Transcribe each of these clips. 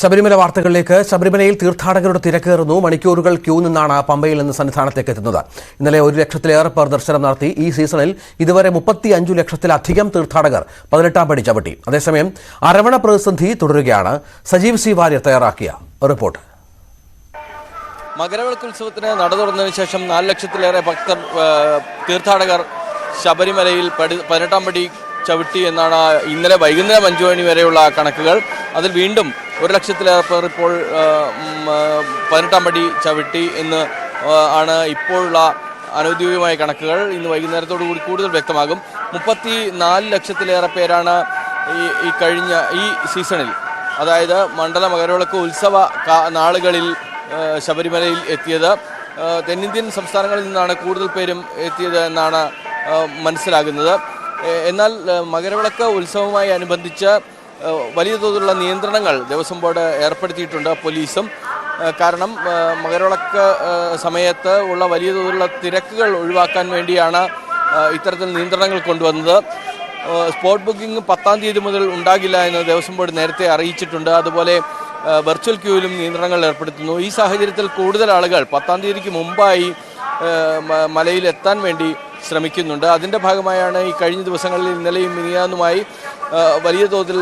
ശബരിമല വാർത്തകളിലേക്ക് ശബരിമലയിൽ തീർത്ഥാടകരുടെ തിരക്കേറുന്നു. മണിക്കൂറുകൾ ക്യൂ നിന്നാണ് പമ്പയിൽ നിന്ന് സന്നിധാനത്തേക്ക് എത്തുന്നത്. ഇന്നലെ ഒരു ലക്ഷത്തിലേറെ പേർ ദർശനം നടത്തി. ഈ സീസണിൽ ഇതുവരെ മുപ്പത്തി അഞ്ചു ലക്ഷത്തിലധികം തീർത്ഥാടകർ പതിനെട്ടാം പടി ചവിട്ടി. അതേസമയം അരവണ പ്രതിസന്ധി തുടരുകയാണ്. സജീവ് സി വാര്യർ തയ്യാറാക്കിയ റിപ്പോർട്ട്. മകരവിളക്ക് ഉത്സവത്തിന് നട തുറന്നതിന് ശേഷം നാല് ലക്ഷത്തിലേറെ ഭക്തർ തീർത്ഥാടകർ ശബരിമലയിൽ പതിനെട്ടാം പടി ചവിട്ടി എന്നാണ് ഇന്നലെ വൈകുന്നേരം അഞ്ചു മണി വരെയുള്ള കണക്കുകൾ. അതിൽ വീണ്ടും ഒരു ലക്ഷത്തിലേറെ പേർ ഇപ്പോൾ പതിനെട്ടാം പടി ചവിട്ടി എന്ന് ആണ് ഇപ്പോഴുള്ള അനൌദ്യോഗികമായ കണക്കുകൾ. ഇന്ന് വൈകുന്നേരത്തോടു കൂടി കൂടുതൽ വ്യക്തമാകും. മുപ്പത്തി നാല് ലക്ഷത്തിലേറെ പേരാണ് ഈ ഈ കഴിഞ്ഞ ഈ സീസണിൽ. അതായത് മണ്ഡല മകരവിളക്ക് ഉത്സവ നാളുകളിൽ ശബരിമലയിൽ എത്തിയത്. തെന്നിന്ത്യൻ സംസ്ഥാനങ്ങളിൽ നിന്നാണ് കൂടുതൽ പേരും എത്തിയത് എന്നാണ് മനസ്സിലാകുന്നത്. എന്നാൽ മകരവിളക്ക് ഉത്സവവുമായി അനുബന്ധിച്ച് വലിയ തോതിലുള്ള നിയന്ത്രണങ്ങൾ ദേവസ്വം ബോർഡ് ഏർപ്പെടുത്തിയിട്ടുണ്ട് പോലീസും. കാരണം മകരവിളക്ക് സമയത്ത് ഉള്ള വലിയ തോതിലുള്ള തിരക്കുകൾ ഒഴിവാക്കാൻ വേണ്ടിയാണ് ഇത്തരത്തിൽ നിയന്ത്രണങ്ങൾ കൊണ്ടുവന്നത്. സ്പോട്ട് ബുക്കിംഗ് പത്താം തീയതി മുതൽ ഉണ്ടാകില്ല എന്ന് ദേവസ്വം ബോർഡ് നേരത്തെ അറിയിച്ചിട്ടുണ്ട്. അതുപോലെ വെർച്വൽ ക്യൂവിലും നിയന്ത്രണങ്ങൾ ഏർപ്പെടുത്തുന്നു. ഈ സാഹചര്യത്തിൽ കൂടുതൽ ആളുകൾ പത്താം തീയതിക്ക് മുമ്പായി മലയിൽ എത്താൻ വേണ്ടി ശ്രമിക്കുന്നുണ്ട്. അതിന്റെ ഭാഗമായാണ് ഈ കഴിഞ്ഞ ദിവസങ്ങളിൽ ഇന്നലെയും മിനിയാന്നുമായി വലിയ തോതിൽ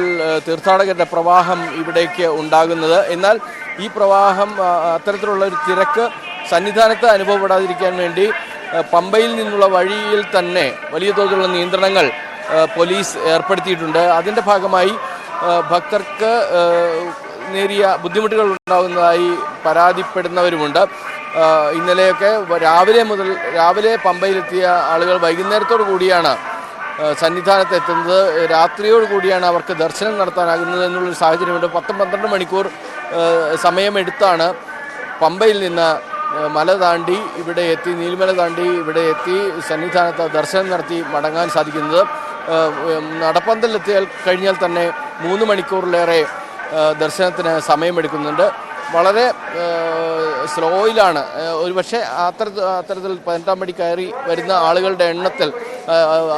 തീർത്ഥാടകരുടെ പ്രവാഹം ഇവിടേക്ക് ഉണ്ടാകുന്നത്. എന്നാൽ ഈ പ്രവാഹം അത്തരത്തിലുള്ള ഒരു തിരക്ക് സന്നിധാനത്ത് അനുഭവപ്പെടാതിരിക്കാൻ വേണ്ടി പമ്പയിൽ നിന്നുള്ള വഴിയിൽ തന്നെ വലിയ തോതിലുള്ള നിയന്ത്രണങ്ങൾ പോലീസ് ഏർപ്പെടുത്തിയിട്ടുണ്ട്. അതിന്റെ ഭാഗമായി ഭക്തർക്ക് നേരിയ ബുദ്ധിമുട്ടുകൾ ഉണ്ടാകുന്നതായി പരാതിപ്പെടുന്നവരുമുണ്ട്. ഇന്നലെയൊക്കെ രാവിലെ മുതൽ രാവിലെ പമ്പയിലെത്തിയ ആളുകൾ വൈകുന്നേരത്തോടു കൂടിയാണ് സന്നിധാനത്ത് എത്തുന്നത്. രാത്രിയോട് കൂടിയാണ് അവർക്ക് ദർശനം നടത്താനാകുന്നത് എന്നുള്ളൊരു സാഹചര്യമുണ്ട്. പത്തും പന്ത്രണ്ട് മണിക്കൂർ സമയമെടുത്താണ് പമ്പയിൽ നിന്ന് മല താണ്ടി ഇവിടെ എത്തി നീലിമല താണ്ടി ഇവിടെ എത്തി സന്നിധാനത്ത് ദർശനം നടത്തി മടങ്ങാൻ സാധിക്കുന്നത്. നടപ്പന്തലെത്തിയാൽ കഴിഞ്ഞാൽ തന്നെ മൂന്ന് മണിക്കൂറിലേറെ ദർശനത്തിന് സമയമെടുക്കുന്നുണ്ട്. വളരെ സ്ലോയിലാണ്. ഒരുപക്ഷെ അത്തരത്തിൽ അത്തരത്തിൽ പതിനെട്ടാം പടി കയറി വരുന്ന ആളുകളുടെ എണ്ണത്തിൽ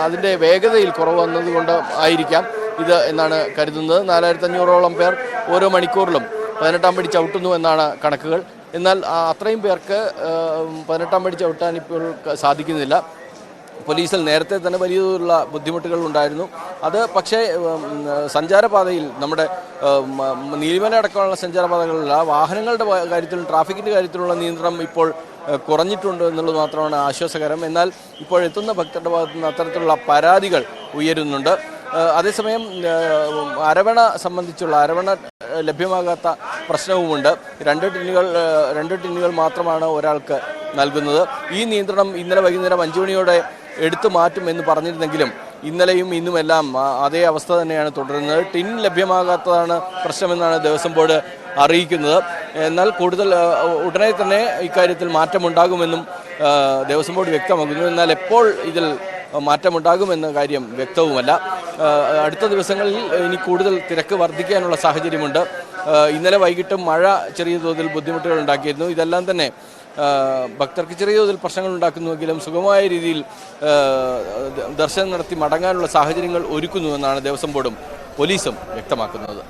അതിന്റെ വേഗതയിൽ കുറവ് വന്നതുകൊണ്ട് ആയിരിക്കാം ഇത് എന്നാണ് കരുതുന്നത്. നാലായിരത്തി അഞ്ഞൂറോളം പേർ ഓരോ മണിക്കൂറിലും പതിനെട്ടാം പടി ചവിട്ടുന്നു എന്നാണ് കണക്കുകൾ. എന്നാൽ അത്രയും പേർക്ക് പതിനെട്ടാം പടി ചവിട്ടാൻ ഇപ്പോൾ സാധിക്കുന്നില്ല. പോലീസിൽ നേരത്തെ തന്നെ വലിയ തോതിലുള്ള ബുദ്ധിമുട്ടുകൾ ഉണ്ടായിരുന്നു. അത് പക്ഷേ സഞ്ചാരപാതയിൽ നമ്മുടെ നീലിമല അടക്കമുള്ള സഞ്ചാരപാതകളിലുള്ള വാഹനങ്ങളുടെ കാര്യത്തിലും ട്രാഫിക്കിന്റെ കാര്യത്തിലുള്ള നിയന്ത്രണം ഇപ്പോൾ കുറഞ്ഞിട്ടുണ്ട് എന്നുള്ളത് മാത്രമാണ് ആശ്വാസകരം. എന്നാൽ ഇപ്പോൾ എത്തുന്ന ഭക്തരുടെ ഭാഗത്തു നിന്ന് അത്തരത്തിലുള്ള പരാതികൾ ഉയരുന്നുണ്ട്. അതേസമയം അരവണ സംബന്ധിച്ചുള്ള അരവണ ലഭ്യമാകാത്ത പ്രശ്നവുമുണ്ട്. രണ്ട് ടിന്നുകൾ രണ്ട് ടിന്നുകൾ മാത്രമാണ് ഒരാൾക്ക് നൽകുന്നത്. ഈ നിയന്ത്രണം ഇന്നലെ വൈകുന്നേരം അഞ്ചു മണിയോടെ എടുത്തു മാറ്റും എന്ന് പറഞ്ഞിരുന്നെങ്കിലും ഇന്നലെയും ഇന്നുമെല്ലാം അതേ അവസ്ഥ തന്നെയാണ് തുടരുന്നത്. ടിൻ ലഭ്യമാകാത്തതാണ് പ്രശ്നമെന്നാണ് ദേവസ്വം ബോർഡ് അറിയിക്കുന്നത്. എന്നാൽ കൂടുതൽ ഉടനെ തന്നെ ഇക്കാര്യത്തിൽ മാറ്റമുണ്ടാകുമെന്നും ദേവസ്വം ബോർഡ് വ്യക്തമാക്കുന്നു. എന്നാൽ എപ്പോൾ ഇതിൽ മാറ്റമുണ്ടാകുമെന്ന കാര്യം വ്യക്തവുമല്ല. അടുത്ത ദിവസങ്ങളിൽ ഇനി കൂടുതൽ തിരക്ക് വർദ്ധിക്കാനുള്ള സാഹചര്യമുണ്ട്. ഇന്നലെ വൈകിട്ട് മഴ ചെറിയ തോതിൽ ബുദ്ധിമുട്ടുകൾ ഉണ്ടാക്കിയിരുന്നു. ഇതെല്ലാം തന്നെ ഭക്തർക്ക് ചെറിയ തോതിൽ പ്രശ്നങ്ങൾ ഉണ്ടാക്കുന്നുവെങ്കിലും സുഗമമായ രീതിയിൽ ദർശനം നടത്തി മടങ്ങാനുള്ള സാഹചര്യങ്ങൾ ഒരുക്കുന്നുവെന്നാണ് ദേവസ്വം ബോർഡും പോലീസും വ്യക്തമാക്കുന്നത്.